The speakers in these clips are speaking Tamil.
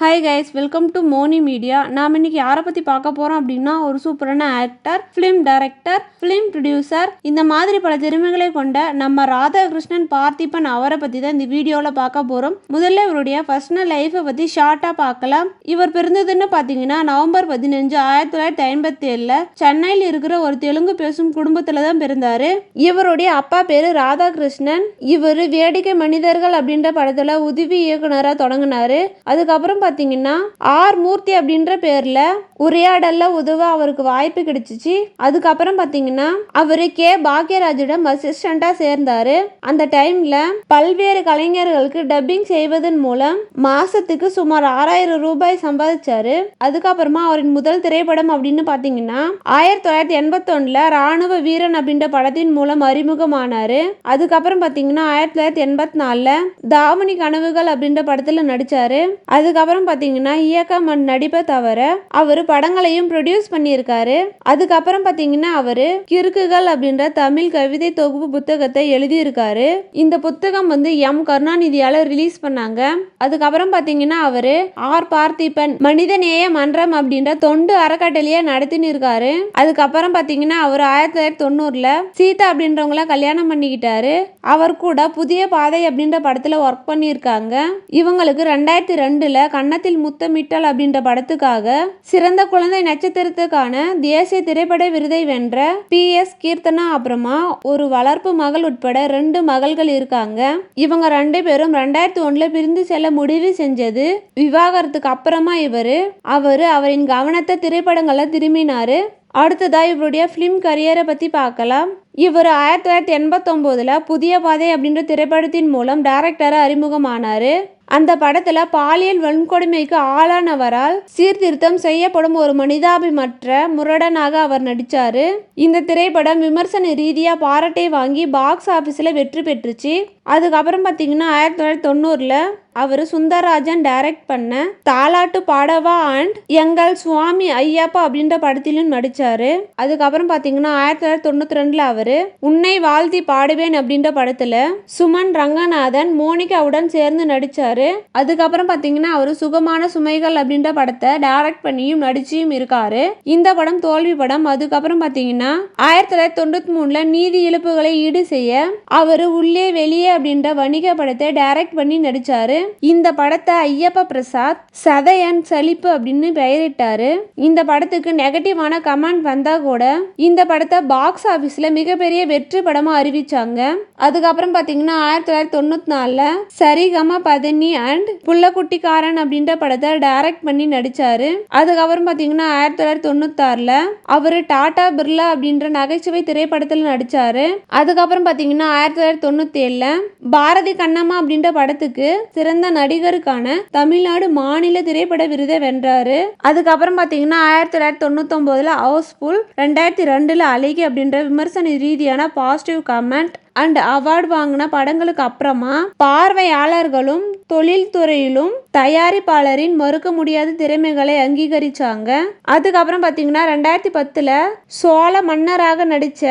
Hi guys welcome to Moni media நாம் இன்னைக்கு யாரை பற்றி பார்க்க போகிறோம் அப்படின்னா ஒரு சூப்பரான actor film director film producer இந்த மாதிரி பல திறமைகளை கொண்ட நம்ம ராதாகிருஷ்ணன் பார்த்திபன் அவரை பற்றி தான் இந்த வீடியோவில் பார்க்க போகிறோம் முதல்ல இவருடைய பர்சனல் லைஃப்பை பற்றி ஷார்ட்டாக பார்க்கலாம். இவர் பிறந்ததுன்னு பார்த்தீங்கன்னா நவம்பர் பதினஞ்சு ஆயிரத்தி தொள்ளாயிரத்தி ஐம்பத்தி ஏழில் சென்னையில் இருக்கிற ஒரு தெலுங்கு பேசும் குடும்பத்தில் தான் பிறந்தார். இவருடைய அப்பா பேர் ராதாகிருஷ்ணன். இவர் வேடிக்கை மனிதர்கள் அப்படின்ற படத்தில் உதவி இயக்குனராக தொடங்கினாரு. அதுக்கப்புறம் பார்த்தீங்கன்னா ஆர் மூர்த்தி அப்படின்ற பேர்ல உரையாடல்ல உதவ அவருக்கு வாய்ப்பு கிடைச்சிச்சு. அதுக்கப்புறம் பார்த்தீங்கன்னா அவரு கே பாக்யராஜிடம் அசிஸ்டண்டா சேர்ந்தாரு. அந்த டைம்ல பல்வேறு கலைஞர்களுக்கு டப்பிங் செய்வதன் மூலம் மாசத்துக்கு சுமார் ஆறாயிரம் ரூபாய் சம்பாதிச்சாரு. அதுக்கப்புறமா அவரின் முதல் திரைப்படம் அப்படின்னு பார்த்தீங்கன்னா ஆயிரத்தி தொள்ளாயிரத்தி எண்பத்தொன்னுல ராணுவ வீரன் அப்படின்ற படத்தின் மூலம் அறிமுகமானாரு. அதுக்கப்புறம் பார்த்தீங்கன்னா ஆயிரத்தி தொள்ளாயிரத்தி எண்பத்தி நாலுல தாவணி கனவுகள் அப்படின்ற படத்துல நடிச்சாரு. அதுக்கப்புறம் பார்த்தீங்கன்னா இயக்கம் நடிப்பை தவிர அவர் படங்களையும் ப்ரொடியூஸ் பண்ணியிருக்காரு. அதுக்கப்புறம் பார்த்தீங்கன்னா அவர் கிறுக்குகள் அப்படின்ற தமிழ் கவிதை தொகுப்பு புத்தகத்தை எழுதியிருக்காரு. இந்த புத்தகம் வந்து எம். கருணாநிதியால ரிலீஸ் பண்ணாங்க. அதுக்கப்புறம் பார்த்தீங்கன்னா அவர் ஆர். பார்த்திபன் மனிதநேய மன்றம் அப்படின்ற தொண்டு அறக்கட்டளையை நடத்தின்னு இருக்காரு அதுக்கப்புறம் பார்த்தீங்கன்னா அவர் ஆயிரத்தி தொள்ளாயிரத்தி தொண்ணூறுல சீதா அப்படின்றவங்கள கல்யாணம் பண்ணிக்கிட்டாரு. அவர் கூட புதிய பாதை அப்படின்ற படத்துல ஒர்க் பண்ணியிருக்காங்க. இவங்களுக்கு ரெண்டாயிரத்தி ரெண்டுல கன்னத்தில் முத்தமிட்டல் அப்படின்ற படத்துக்காக சிறந்த குழந்தை நட்சத்திரத்துக்கான தேசிய திரைப்பட விருதை வென்ற பி எஸ் கீர்த்தனா அப்புறமா ஒரு வளர்ப்பு மகள் உட்பட ரெண்டு மகள்கள் இருக்காங்க. இவங்க ரெண்டு பேரும் ரெண்டாயிரத்தி ஒண்ணுல பிரிந்து செல்ல முடிவு செஞ்சது. விவாகரத்துக்கு அப்புறமா இவரு அவரு அவரின் கவனத்தை திரைப்படங்கள்ல திரும்பினாரு. அடுத்ததா இவருடைய ஃபிலிம் கரியரை பற்றி பார்க்கலாம். இவர் ஆயிரத்தி தொள்ளாயிரத்தி எண்பத்தொம்போதில் புதிய பாதை அப்படின்ற திரைப்படத்தின் மூலம் டைரக்டராக அறிமுகமானார். அந்த படத்தில் பாலியல் வன்கொடுமைக்கு ஆளானவரால் சீர்திருத்தம் செய்யப்படும் ஒரு மனிதாபிமற்ற முரடனாக அவர் நடித்தார் இந்த திரைப்படம் விமர்சன ரீதியாக பாராட்டை வாங்கி பாக்ஸ் ஆஃபீஸில் வெற்றி பெற்றுச்சு. அதுக்கப்புறம் பார்த்தீங்கன்னா ஆயிரத்தி தொள்ளாயிரத்தி தொண்ணூறில் அவர் சுந்தரராஜன் டைரக்ட் பண்ண தாலாட்டு பாடவா அண்ட் எங்கள் சுவாமி ஐயப்பா அப்படின்ற படத்திலும் நடிச்சாரு. அதுக்கப்புறம் பார்த்தீங்கன்னா ஆயிரத்தி தொள்ளாயிரத்தி தொண்ணூத்தி ரெண்டுல அவரு உன்னை வாழ்த்தி பாடுவேன் அப்படின்ற படத்துல சுமன் ரங்கநாதன் மோனிகாவுடன் சேர்ந்து நடிச்சாரு. அதுக்கப்புறம் பார்த்தீங்கன்னா அவர் சுகமான சுமைகள் அப்படின்ற படத்தை டைரக்ட் பண்ணியும் நடிச்சியும் இருக்காரு. இந்த படம் தோல்வி படம். அதுக்கப்புறம் பார்த்தீங்கன்னா ஆயிரத்தி தொள்ளாயிரத்தி தொண்ணூத்தி மூணுல நீதி இழப்புகளை ஈடு செய்ய அவர் உள்ளே வெளியே அப்படின்ற வணிக படத்தை டைரக்ட் பண்ணி நடிச்சாரு. இந்த படத்தை ஐயப்ப பிரசாத் சதையன் சலிப்பு அப்படின்னு பெயரிட்டாரு. இந்த படத்துக்கு நெகட்டிவான கமெண்ட் வந்தா கூட இந்த படத்தை பாக்ஸ் ஆபீஸ்ல மிகப்பெரிய வெற்றி படமா அறிவிச்சாங்க. அதுக்கப்புறம் பாத்தீங்கன்னா ஆயிரத்தி தொள்ளாயிரத்தி தொண்ணூத்தி நாலுல சரிகம பதனி அண்ட் புள்ளக்குட்டிக்காரன் அப்படின்ற படத்தை டைரக்ட் பண்ணி நடிச்சாரு. அதுக்கப்புறம் பாத்தீங்கன்னா ஆயிரத்தி தொள்ளாயிரத்தி தொண்ணூத்தி ஆறுல அவரு டாடா பிர்லா அப்படின்ற நகைச்சுவை திரைப்படத்தில் நடிச்சாரு. அதுக்கப்புறம் பாத்தீங்கன்னா ஆயிரத்தி தொள்ளாயிரத்தி தொண்ணூத்தி ஏழுல பாரதி கண்ணம்மா அப்படின்ற படத்துக்கு சிறந்த நடிகருக்கான தமிழ்நாடு மாநில திரைப்பட விருதை வென்றாரு. அதுக்கப்புறம் பாத்தீங்கன்னா ஆயிரத்தி தொள்ளாயிரத்தி தொண்ணூத்தி ஒன்பதுல ஹவுஸ்ஃபுல் ரெண்டாயிரத்தி ரெண்டுல அழகி அப்படின்ற விமர்சன ரீதியான பாசிட்டிவ் கமெண்ட் அண்ட் அவார்டு வாங்கின படங்களுக்கு அப்புறமா பார்வையாளர்களும் தொழில்துறையிலும் தயாரிப்பாளரின் மறுக்க முடியாத திறமைகளை அங்கீகரிச்சாங்க. அதுக்கப்புறம் பார்த்தீங்கன்னா ரெண்டாயிரத்தி பத்தில் சோழ மன்னராக நடித்த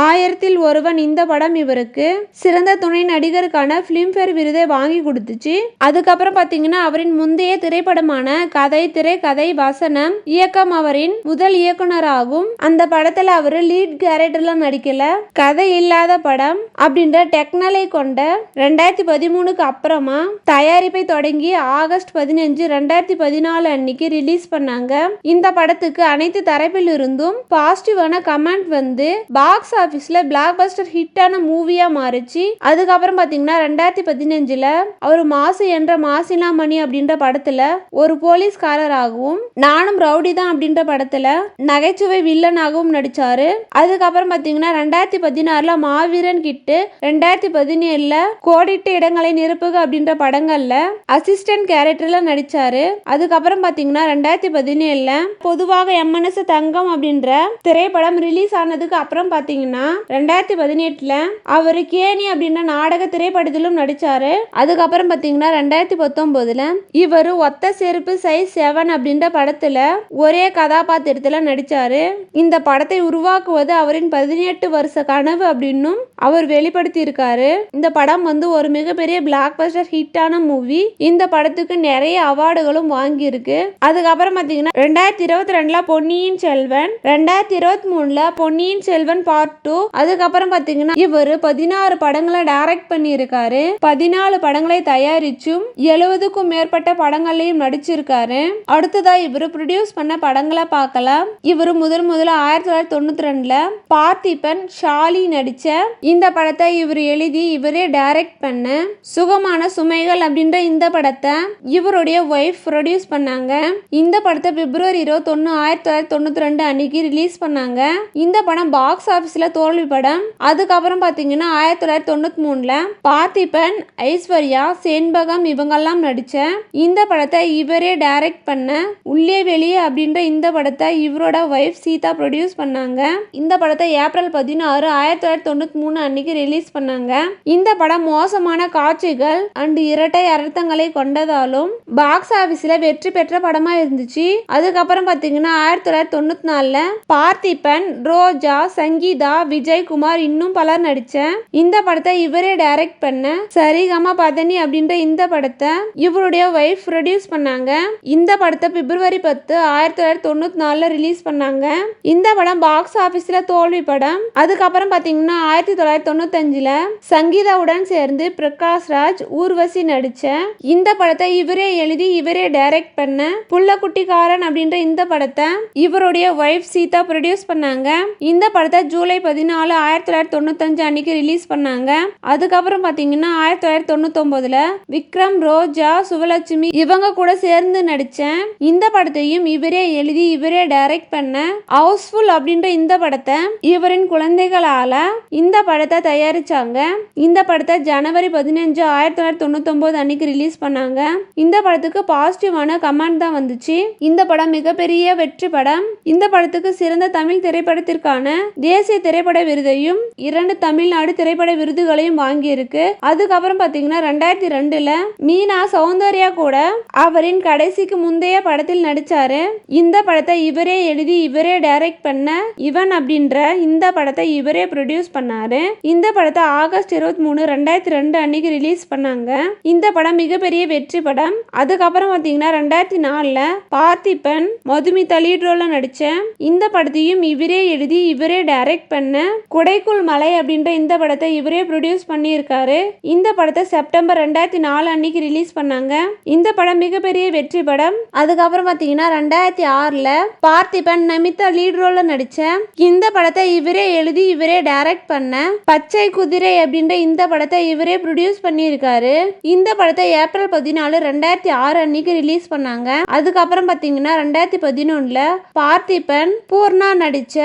ஆயிரத்தில் ஒருவன் இந்த படம் இவருக்கு சிறந்த துணை நடிகருக்கான ஃபிலிம்ஃபேர் விருதை வாங்கி கொடுத்துச்சு. அதுக்கப்புறம் பார்த்தீங்கன்னா அவரின் முந்தைய திரைப்படமான கதை திரைக்கதை வசனம் இயக்கம் அவரின் முதல் இயக்குனராகும் அந்த படத்தில் அவர் லீட் கேரக்டர்ல நடிக்கல. கதை இல்லாத படம் அப்படின்ற டெக்னலை கொண்ட ரெண்டாயிரத்தி பதிமூணுக்கு அப்புறமா தயாரிப்பை தொடங்கி ஆகஸ்ட் பதினஞ்சு ரெண்டாயிரத்தி பதினாலு அன்னைக்கு ரிலீஸ் பண்ணாங்க. இந்த படத்துக்கு அனைத்து தரப்பிலிருந்தும் பாசிட்டிவான கமெண்ட் வந்து பாக்ஸ் ஆஃபீஸில் பிளாக் பஸ்டர் ஹிட்டான மூவியாக மாறிச்சு. அதுக்கப்புறம் பார்த்தீங்கன்னா ரெண்டாயிரத்தி பதினஞ்சில் அவர் மாசு என்ற மாசிலா மணி அப்படின்ற படத்தில் ஒரு போலீஸ்காரராகவும் நானும் ரவுடி தான் அப்படின்ற படத்தில் நகைச்சுவை வில்லனாகவும் நடிச்சாரு. அதுக்கப்புறம் பார்த்தீங்கன்னா ரெண்டாயிரத்தி பதினாறுல மாவீரன் கிட்டு ரெண்டாயிரத்தி பதினேழுல கோடிட்ட இடங்களை நிரப்புக அப்படின்ற படங்கள் படங்கள்ல அசிஸ்டன்ட் கேரக்டர்ல நடிச்சாரு. அதுக்கப்புறம் பார்த்தீங்கன்னா ரெண்டாயிரத்தி பதினேழுல பொதுவாக எம்என்எஸ் தங்கம் அப்படின்ற திரைப்படம் ரிலீஸ் ஆனதுக்கு அப்புறம் பார்த்தீங்கன்னா ரெண்டாயிரத்தி பதினெட்டுல அவர் கேணி அப்படின்ற நாடக திரைப்படத்திலும் நடிச்சாரு. அதுக்கப்புறம் பார்த்தீங்கன்னா ரெண்டாயிரத்தி பத்தொன்பதுல இவர் ஒத்த செருப்பு சைஸ் செவன் அப்படின்ற படத்துல ஒரே கதாபாத்திரத்துல நடிச்சாரு. இந்த படத்தை உருவாக்குவது அவரின் பதினெட்டு வருஷ கனவு அப்படின்னும் அவர் வெளிப்படுத்தி இருக்காரு இந்த படம் வந்து ஒரு மிகப்பெரிய பிளாக் பஸ்டர் ஹிட்டான மூவி இந்த படத்துக்கு நிறைய அவார்டுகளும் வாங்கியிருக்கு. அதுக்கப்புறம் பாத்தீங்கன்னா ரெண்டாயிரத்தி இருபத்தி ரெண்டுல பொன்னியின் செல்வன் ரெண்டாயிரத்தி இருபத்தி மூணுல பொன்னியின் செல்வன் பார்ட் டூ அதுக்கப்புறம் பாத்தீங்கன்னா இவர் பதினாறு படங்களை டைரக்ட் பண்ணியிருக்காரு. பதினாலு படங்களை தயாரிச்சும் எழுபதுக்கும் மேற்பட்ட படங்களையும் நடிச்சிருக்காரு. அடுத்ததா இவர் ப்ரொடியூஸ் பண்ண படங்களை பார்க்கலாம். இவர் முதல் முதல்ல ஆயிரத்தி தொள்ளாயிரத்தி தொண்ணூத்தி ரெண்டுல பார்த்திபன் ஷாலி நடிச்ச இந்த படத்தை இவர் எழுதி இவரே டைரக்ட் பண்ண சுகமான சுமைகள் அப்படின்ற இந்த படத்தை இவருடைய ஒய்ஃப் ப்ரொடியூஸ் பண்ணாங்க. இந்த படத்தை பிப்ரவரி இருபத்தொன்னு ஆயிரத்தி தொள்ளாயிரத்தி தொண்ணூத்தி ரெண்டு அன்னைக்கு ரிலீஸ் பண்ணாங்க. இந்த படம் பாக்ஸ் ஆஃபீஸில் தோல்வி படம். அதுக்கப்புறம் பார்த்தீங்கன்னா ஆயிரத்தி தொள்ளாயிரத்தி தொண்ணூற்றி மூணுல பார்த்திபன் ஐஸ்வர்யா சேன்பகம் இவங்கெல்லாம் நடித்த இந்த படத்தை இவரே டைரக்ட் பண்ண உள்ளே வெளியே அப்படின்ற இந்த படத்தை இவரோட ஒய்ஃப் சீதா ப்ரொடியூஸ் பண்ணாங்க. இந்த படத்தை ஏப்ரல் பதினாறு ஆயிரத்தி தொள்ளாயிரத்தி தொண்ணூற்றி மூணு அன்னைக்கு ரிலீஸ் பண்ணாங்க. இந்த படம் மோசமான காட்சிகள் அண்ட் இரட்டை அர்த்தங்களை கொண்டதாலும் பாக்ஸ் ஆபீஸ்ல வெற்றி பெற்ற படமா இருந்துச்சு. அதுக்கப்புறம் பாத்தீங்கன்னா ஆயிரத்தி தொள்ளாயிரத்தி தொண்ணூத்தி நாலுல பார்த்திபன் ரோஜா சங்கீதா விஜய் குமார் இன்னும் பலர் நடிச்ச இந்த படத்தை இவரே டைரக்ட் பண்ண சரிகமா பதனி அப்படின்ற இந்த படத்தை இவருடைய ஒய்ஃப் ப்ரொடியூஸ் பண்ணாங்க. இந்த படத்தை பிப்ரவரி பத்து ஆயிரத்தி தொள்ளாயிரத்தி தொண்ணூத்தி நாலுல ரிலீஸ் பண்ணாங்க. இந்த படம் பாக்ஸ் ஆபீஸ்ல தோல்வி படம். அதுக்கப்புறம் பாத்தீங்கன்னா ஆயிரத்தி தொள்ளாயிரத்தி தொண்ணூத்தஞ்சில் சங்கீதாவுடன் சேர்ந்து பிரகாஷ் ராஜ் ஊர்வசி நடிச்ச இந்த படத்தை இவரே எழுதி இவரே டைரக்ட் பண்ண புள்ளக்குட்டிக்காரன் அப்படின்ற இந்த படத்தை இவருடைய ஒய்ஃப் சீதா ப்ரொடியூஸ் பண்ணாங்க. இந்த படத்தை ஜூலை பதினாலு ஆயிரத்தி தொள்ளாயிரத்தி தொண்ணூத்தஞ்சு அன்னைக்கு ரிலீஸ் பண்ணாங்க. அதுக்கப்புறம் பார்த்தீங்கன்னா ஆயிரத்தி தொள்ளாயிரத்தி தொண்ணூத்தொன்பதுல விக்ரம் ரோஜா சுவலட்சுமி இவங்க கூட சேர்ந்து நடித்தேன் இந்த படத்தையும் இவரே எழுதி இவரே டைரக்ட் பண்ண ஹவுஸ்ஃபுல் அப்படின்ற இந்த படத்தை இவரின் குழந்தைகளால இந்த படத்தை தயாரிச்சாங்க. இந்த படத்தை ஜனவரி பதினஞ்சு ஆயிரத்தி தொள்ளாயிரத்தி தொண்ணூத்தொன்பது அன்னைக்கு ரிலீஸ் பண்ணாங்க. இந்த படத்துக்கு பாசிட்டிவான கமெண்ட் தான் வந்துச்சு. இந்த படம் மிகப்பெரிய வெற்றி படம். இந்த படத்துக்கு சிறந்த தமிழ் திரைப்படத்திற்கான தேசிய திரைப்பட விருதையும் இரண்டு தமிழ்நாடு திரைப்பட விருதுகளையும் வாங்கியிருக்கு. அதுக்கப்புறம் பாத்தீங்கன்னா ரெண்டாயிரத்தி ரெண்டுல மீனா சௌந்தர்யா கூட அவரின் கடைசிக்கு முந்தைய படத்தில் நடிச்சாரு. இந்த படத்தை இவரே எழுதி இவரே டைரக்ட் பண்ண இவன் அப்படின்ற இந்த படத்தை இவரே ப்ரொடியூஸ் பண்ணாரு. இந்த படத்தை ஆகஸ்ட் இருபத்தி மூணு ரெண்டாயிரத்தி ரெண்டு அன்னைக்கு ரிலீஸ் பண்ணாங்க. இந்த படம் மிகப்பெரிய வெற்றி படம். அதுக்கப்புறம் பாத்தீங்கன்னா ரெண்டாயிரத்தி நாலுல பார்த்திபன் மதுமிதா லீட் ரோலில் நடிச்ச இந்த படத்தையும் இவரே எழுதி இவரே டைரக்ட் பண்ண குடைக்குள் மலை அப்படின்ற இந்த படத்தை இவரே ப்ரொடியூஸ் பண்ணியிருக்காரு. இந்த படத்தை செப்டம்பர் ரெண்டாயிரத்தி நாலு அன்னைக்கு ரிலீஸ் பண்ணாங்க. இந்த படம் மிகப்பெரிய வெற்றி படம். அதுக்கப்புறம் பாத்தீங்கன்னா ரெண்டாயிரத்தி ஆறுல பார்த்திபன் நமிதா லீட் ரோலில் நடிச்ச இந்த படத்தை இவரே எழுதி இவரே டைரக்ட் பண்ண பச்சை குதிரை அப்படின்ற இந்த படத்தை இவரே ப்ரொடியூஸ் பண்ணியிருக்காரு. இந்த இந்த படத்தை ஏப்ரல் பதினாலு ரெண்டாயிரத்தி ஆறு அன்னைக்கு ரிலீஸ் பண்ணாங்க. அதுக்கப்புறம் பாத்தீங்கன்னா ரெண்டாயிரத்தி பதினொன்னுல பார்த்திபன் பூர்ணா நடிச்ச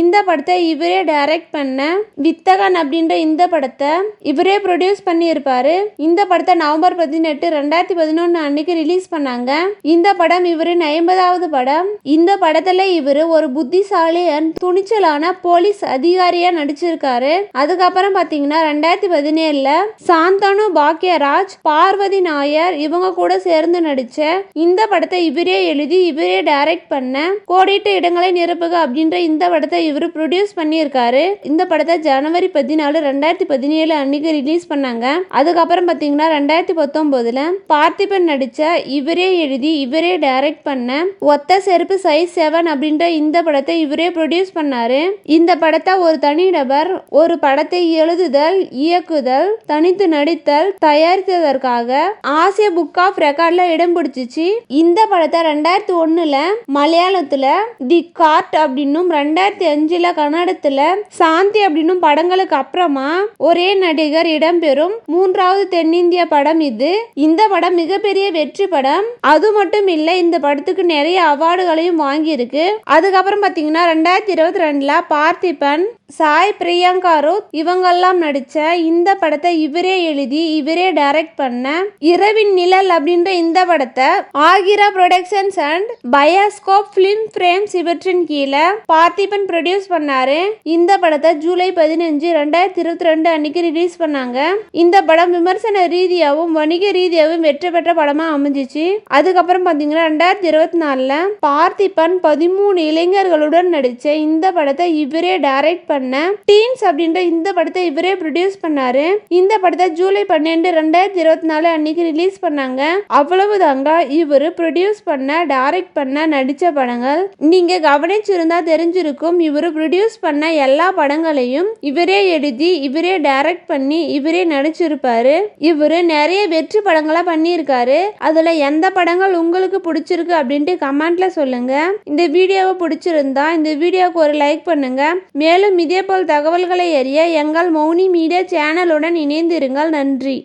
இந்த படத்தை இவரே டைரக்ட் பண்ண வித்தகன் அப்படின்ற இந்த படத்தை இவரே ப்ரொடியூஸ் பண்ணியிருப்பாரு. இந்த படத்தை நவம்பர் பதினெட்டு ரெண்டாயிரத்தி பதினொன்னு அன்னைக்கு ரிலீஸ் பண்ணாங்க. இந்த படம் இவரின் ஐம்பதாவது படம். இந்த படத்துல இவர் ஒரு புத்திசாலி அண்ட் துணிச்சலான போலீஸ் அதிகாரியா நடிச்சிருக்காரு. அதுக்கப்புறம் பாத்தீங்கன்னா ரெண்டாயிரத்தி பதினேழுல சாந்தனு பாக்யராஜ் பார்வதி நாயர் இவங்க கூட சேர்ந்து நடிச்ச இந்த படத்தை இவரே எழுதி இவரே டைரக்ட் பண்ண கோடிட்டு இடங்களை நிரப்புக அப்படின்ற இந்த படத்தை இவர் ப்ரொடியூஸ் பண்ணியிருக்காரு. இந்த படத்தை ஜனவரி பதினாலு ரெண்டாயிரத்தி பதினேழு அன்னைக்கு ரிலீஸ் பண்ணாங்க. அதுக்கப்புறம் பார்த்தீங்கன்னா ரெண்டாயிரத்தி பத்தொன்பதுல பார்த்திபன் நடிச்ச இவரே எழுதி இவரே டைரக்ட் பண்ண ஒத்த செருப்பு சைஸ் செவன் அப்படின்ற இந்த படத்தை இவரே ப்ரொடியூஸ் பண்ணாரு. இந்த படத்தை ஒரு தனிநபர் ஒரு படத்தை எழுதுதல் இயக்குதல் தனித்து நடித்தல் தயாரித்ததற்கு படத்துக்காக ஆசிய புக் ஆஃப் ரெக்கார்ட்ல இடம் பிடிச்சிச்சு. இந்த படத்தை ரெண்டாயிரத்தி ஒண்ணுல மலையாளத்துல தி கார்ட் அப்படின்னும் ரெண்டாயிரத்தி அஞ்சுல கன்னடத்துல சாந்தி அப்படின்னும் படங்களுக்கு அப்புறமா ஒரே நடிகர் இடம்பெறும் மூன்றாவது தென்னிந்திய படம் இது. இந்த படம் மிகப்பெரிய வெற்றி படம். அது மட்டும் இல்ல இந்த படத்துக்கு நிறைய அவார்டுகளையும் வாங்கியிருக்கு. அதுக்கப்புறம் பாத்தீங்கன்னா ரெண்டாயிரத்தி இருபத்தி ரெண்டுல பார்த்திபன் சாய் பிரியங்கா ரூத் இவங்கெல்லாம் நடிச்ச இந்த படத்தை இவரே எழுதி இவரே டைரக்ட் பண்ண இரவின் நிழல் அப்படின்ற இந்த படத்தை ஆகிரா productions and bioscope film frames இவற்றின் கீழே பார்த்திபன் ப்ரொடியூஸ் பண்ணாரு. இந்த படத்தை ஜூலை பதினஞ்சு ரெண்டாயிரத்தி இருபத்தி ரெண்டு அன்னைக்கு ரிலீஸ் பண்ணாங்க. இந்த படம் விமர்சன ரீதியாகவும் வணிக ரீதியாகவும் வெற்றி பெற்ற படமா அமைஞ்சிச்சு. அதுக்கப்புறம் பார்த்தீங்கன்னா ரெண்டாயிரத்தி இருபத்தி நாலில் பார்த்திபன் பதிமூணு இளைஞர்களுடன் நடித்த இந்த படத்தை இவரே டைரக்ட் பண்ண பண்ண. டீன்ஸ் அப்படின்ற இந்த படத்தை இவரே ப்ரொடியூஸ் பண்ணாரு. இந்த படத்தை ஜூலை பன்னெண்டு ரெண்டாயிரத்தி இருபத்தி நாலு அன்னைக்கு ரிலீஸ் பண்ணாங்க. அவ்வளவுதாங்க இவர் ப்ரொடியூஸ் பண்ண டைரக்ட் பண்ண நடித்த படங்கள். நீங்க கவனிச்சிருந்தா தெரிஞ்சிருக்கும் இவர் ப்ரொடியூஸ் பண்ண எல்லா படங்களையும் இவரே எழுதி இவரே டைரக்ட் பண்ணி இவரே நடிச்சிருப்பாரு. இவரு நிறைய வெற்றி படங்களா பண்ணியிருக்காரு. அதுல எந்த படங்கள் உங்களுக்கு பிடிச்சிருக்கு அப்படின்ட்டு கமெண்ட்ல சொல்லுங்க. இந்த வீடியோவை பிடிச்சிருந்தா இந்த வீடியோவுக்கு ஒரு லைக் பண்ணுங்க. மேலும் இது இதேபோல் தகவல்களை அறிய எங்கள் மௌனி மீடியா சேனலுடன் இணைந்திருங்கள். நன்றி.